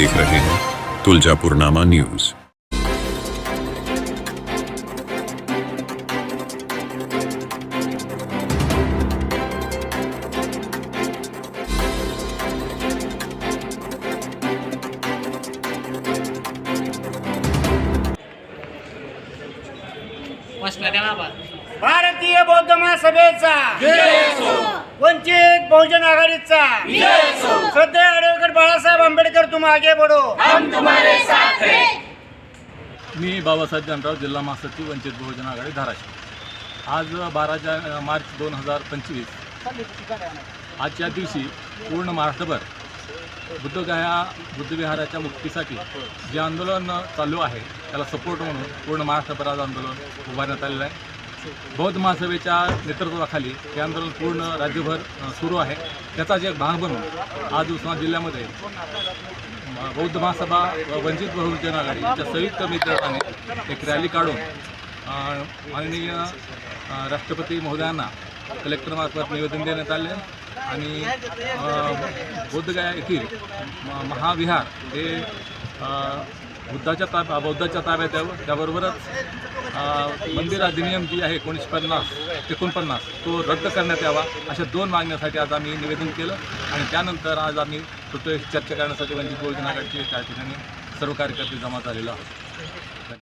देख रहे हैं तुलजापुरनामा न्यूज। भारतीय बौद्ध महासभेचा वंचित बहुजन आघाडीचा श्रद्धेय ॲडव्होकेट बाळासाहेब आंबेडकर तुम आगे बढो मी बाबासाहेब जानराव जिल्हा महासचिव वंचित बहुजन आघाडी धाराशिव. आज बारा जा मार्च दोन हजार पंचवीस. आजच्या दिवशी पूर्ण महाराष्ट्रभर बुद्धगया बुद्धविहाराच्या मुक्तीसाठी जे आंदोलन चालू आहे त्याला सपोर्ट म्हणून पूर्ण महाराष्ट्रभर आज आंदोलन उभारण्यात आलेलं आहे. बौद्ध महासभेच्या नेतृत्वाखाली हे आंदोलन पूर्ण राज्यभर सुरू आहे. त्याचाच एक भाग बनून आज उस्मानाबाद जिल्ह्यामध्ये बौद्ध महासभा व वंचित बहुजन आघाडी यांच्या संयुक्त नेतृत्वाने एक रॅली काढून माननीय राष्ट्रपती महोदयांना कलेक्टरमार्फत निवेदन देण्यात आले आणि बौद्धगया येथील म- महाविहार हे बुद्धाच्या ताब्या बौद्धाच्या ताब्यात यावं त्याबरोबरच मंदिर अधिनियम जी आहे एकोणीसशे पन्नास एकोणपन्नास तो रद्द करण्यात यावा अशा दोन मागण्यासाठी आज आम्ही निवेदन केलं आणि त्यानंतर आज आम्ही तो चर्चा करण्यासाठी वंचित बहुजन आघाडीचे त्या ठिकाणी सर्व कार्यकर्ते जमा झालेलो आहोत.